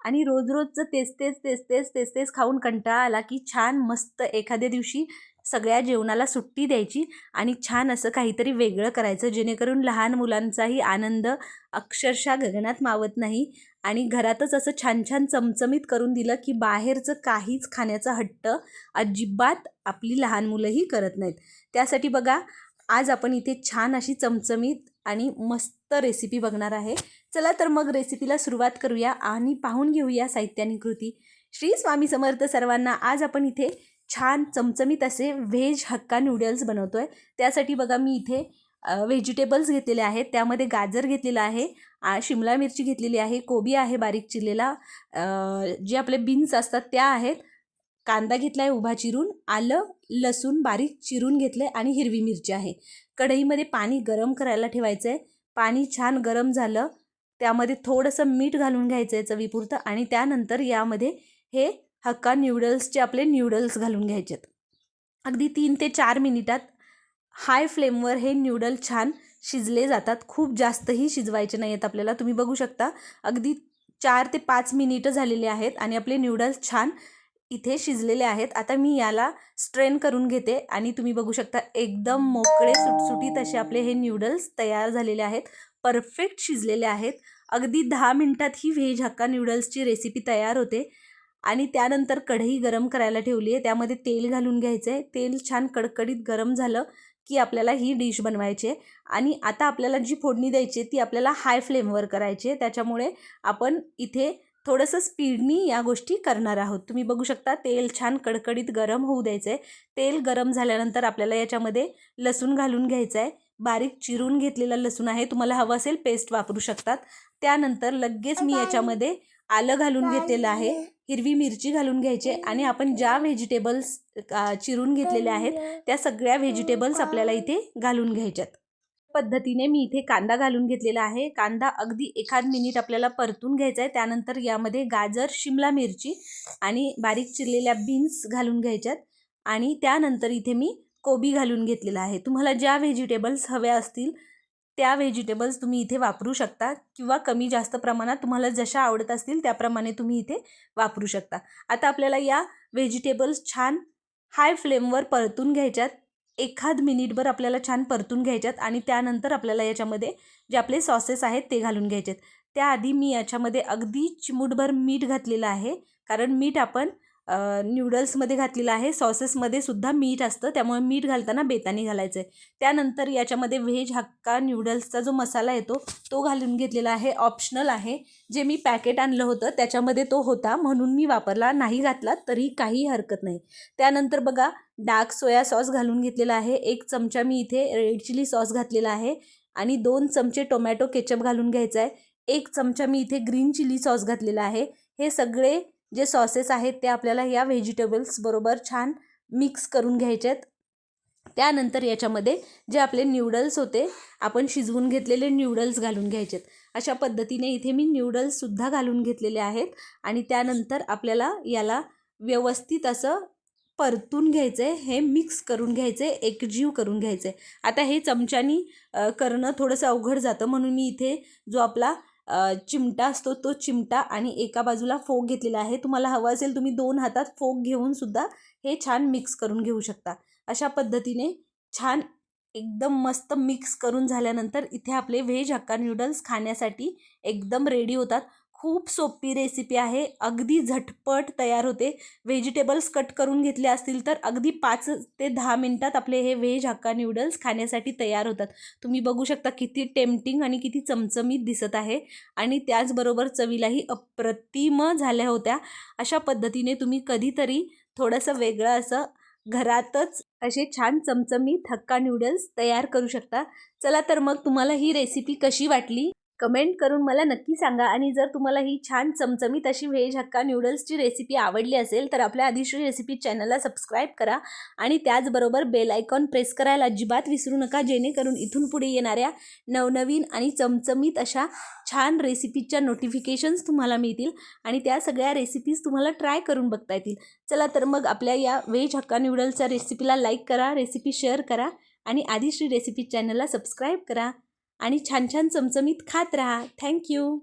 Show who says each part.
Speaker 1: आणि रोज रोजचं तेच तेच तेच तेच तेच तेच खाऊन कंटाळा आला की छान मस्त एखाद्या दिवशी सगळ्या जेवणाला सुट्टी द्यायची आणि छान असं काहीतरी वेगळं करायचं जेणेकरून लहान मुलांचाही आनंद अक्षरशः गगनात मावत नाही आणि घरातच असं छान छान चमचमीत करून दिलं की बाहेरचं काहीच खाण्याचा हट्ट अजिबात आपली लहान मुलंही करत नाहीत. त्यासाठी बघा आज आपण इथे छान अशी चमचमीत आणि मस्त रेसिपी बघणार आहे. चला तर मग रेसिपीला सुरुवात करूया आणि पाहून घेऊया साहित्य कृती. श्री स्वामी समर्थ सर्वांना आज आपण इथे छान चमचमीत असे व्हेज हक्का नूडल्स बनवतो आहे त्यासाठी बघा मी इथे व्हेजिटेबल्स घेतलेले आहेत. त्यामध्ये गाजर घेतलेलं आहे शिमला मिरची घेतलेली आहे कोबी आहे बारीक चिरलेला जे आपले बीन्स असतात त्या आहेत. कांदा घेतला आहे उभा चिरून आलं लसूण बारीक चिरून घेतलं आहे आणि हिरवी मिरची आहे. कढईमध्ये पाणी गरम करायला ठेवायचं आहे पाणी छान गरम झालं त्यामध्ये थोडंसं मीठ घालून घ्यायचं आहे चवीपुरतं आणि त्यानंतर यामध्ये हे हक्का न्यूडल्सचे आपले न्यूडल्स घालून घ्यायचेत. अगदी तीन ते चार मिनिटात हाय फ्लेमवर हे न्यूडल छान शिजले जातात. खूप जास्तही शिजवायचे नाही आहेत आपल्याला. तुम्ही बघू शकता अगदी चार ते पाच मिनिटं झालेले आहेत आणि आपले न्यूडल्स छान इथे शिजलेले आहेत. आता मी याला स्ट्रेन करून घेते आणि तुम्ही बघू शकता एकदम मोकळे सुटसुटीत असे आपले हे न्यूडल्स तयार झालेले आहेत. परफेक्ट शिजलेले आहेत. अगदी दहा मिनटात ही व्हेज हक्का न्यूडल्सची रेसिपी तयार होते. आणि त्यानंतर कढई गरम करायला ठेवली आहे. त्यामध्ये तेल घालून घ्यायचं आहे तेल छान कडकडीत गरम झालं की आपल्याला ही डिश बनवायची आहे. आणि आता आपल्याला जी फोडणी द्यायची आहे ती आपल्याला हाय फ्लेमवर करायची आहे. त्याच्यामुळे आपण इथे थोडंसं स्पीडनी या गोष्टी करणार आहोत. तुम्ही बघू शकता तेल छान कडकडीत गरम होऊ द्यायचं आहे तेल गरम झाल्यानंतर आपल्याला याच्यामध्ये लसूण घालून घ्यायचं आहे बारीक चिरून घेतलेला लसूण आहे तुम्हाला हवं असेल पेस्ट वापरू शकतात. त्यानंतर लगेच मी याच्यामध्ये आलं घालून घेतलेलं आहे. हिरवी मिरची घालून घ्यायचे आणि आपण ज्या व्हेजिटेबल्स चिरून घेतलेल्या आहेत त्या सगळ्या व्हेजिटेबल्स आपल्याला इथे घालून घ्यायच्यात. पद्धतीने मी इथे कांदा घालून घेतलेला आहे. कांदा अगदी एखाद मिनिट आपल्याला परतून घ्यायचा आहे. त्यानंतर यामध्ये गाजर शिमला मिरची आणि बारीक चिरलेल्या बीन्स घालून घ्यायच्यात. आणि त्यानंतर इथे मी कोबी घालून घेतलेला आहे. तुम्हाला ज्या व्हेजिटेबल्स हव्या असतील त्या व्हेजिटेबल्स तुम्ही इथे वापरू शकता किंवा कमी जास्त प्रमाणात तुम्हाला जशा आवडत असतील त्याप्रमाणे तुम्ही इथे वापरू शकता. आता आपल्याला या व्हेजिटेबल्स छान हाय फ्लेमवर परतून घ्यायच्यात. एखाद मिनिटभर आपल्याला छान परतून घ्यायच्यात आणि त्यानंतर आपल्याला याच्यामध्ये जे आपले सॉसेस आहेत ते घालून घ्यायचेत. त्याआधी मी याच्यामध्ये अगदी चिमूटभर मीठ घातलेलं आहे. कारण मीठ आपण न्यूडल्समध्ये घातलेलं आहे. सॉसेसमध्ये सुद्धा मीठ असतं. त्यामुळे मीठ घालताना बेतानी घालायचं आहे त्यानंतर याच्यामध्ये व्हेज हक्का न्यूडल्सचा जो मसाला येतो तो घालून घेतलेला आहे. ऑप्शनल आहे. जे मी पॅकेट आणलं होतं त्याच्यामध्ये तो होता. म्हणून मी वापरला नाही घातला तरी काही हरकत नाही. त्यानंतर बघा डार्क सोया सॉस घालून घेतलेला आहे. एक चमचा मी इथे रेड चिली सॉस घातलेला आहे. आणि दोन चमचे टोमॅटो केचप घालून घ्यायचा आहे एक चमचा मी इथे ग्रीन चिली सॉस घातलेला आहे. हे सगळे जे सॉसेस आहेत ते आपल्याला या व्हेजिटेबल्सबरोबर छान मिक्स करून घ्यायचे आहेत त्यानंतर याच्यामध्ये जे आपले न्यूडल्स होते आपण शिजवून घेतलेले न्यूडल्स घालून घ्यायचे आहेत अशा पद्धतीने इथे मी न्यूडल्ससुद्धा घालून घेतलेले आहेत आणि त्यानंतर आपल्याला याला व्यवस्थित असं परतून घ्यायचं आहे हे मिक्स करून घ्यायचं आहे एकजीव करून घ्यायचं आहे आता हे चमच्यानी करणं थोडंसं अवघड जातं म्हणून मी इथे जो आपला चिमटा असतो तो चिमटा आणि एका बाजूला फोक घेतलेला आहे. तुम्हाला हवं असेल तुम्ही दोन हातात फोक घेऊन सुद्धा हे छान मिक्स करून घेऊ शकता. अशा पद्धतीने छान एकदम मस्त मिक्स करून झाल्यानंतर इथे आपले व्हेज हक्का नूडल्स खाण्यासाठी एकदम रेडी होतात. खूप सोपी रेसिपी आहे. अगदी झटपट तयार होते. व्हेजिटेबल्स कट करून घेतले असतील तर अगदी पाच ते दहा मिनटात आपले हे व्हेज हक्का न्यूडल्स खाण्यासाठी तयार होतात. तुम्ही बघू शकता किती टेम्पटिंग आणि किती चमचमीत दिसत आहे. आणि त्याचबरोबर चवीलाही अप्रतिम झाल्या होत्या. अशा पद्धतीने तुम्ही कधीतरी थोडंसं वेगळं असं घरातच असे छान चमचमीत हक्का नूडल्स तयार करू शकता. चला तर मग तुम्हाला ही रेसिपी कशी वाटली? कमेंट करून मला नक्की सांगा. आणि जर तुम्हाला ही छान चमचमीत अशी व्हेज हक्का न्यूडल्सची रेसिपी आवडली असेल तर आपल्या आदिश्री रेसिपी चॅनलला सबस्क्राईब करा. आणि त्याचबरोबर बेल आयकॉन प्रेस करायला अजिबात विसरू नका जेणेकरून इथून पुढे येणाऱ्या नवनवीन आणि चमचमीत अशा छान रेसिपीच्या नोटिफिकेशन्स तुम्हाला मिळतील आणि त्या सगळ्या रेसिपीज तुम्हाला ट्राय करून बघता येतील. चला तर मग आपल्या या व्हेज हक्का न्यूडल्सच्या रेसिपीला लाईक करा रेसिपी शेअर करा आणि आदिश्री रेसिपी चॅनलला सबस्क्राईब करा. आणि छान छान चमचमीत खात राहा. थँक्यू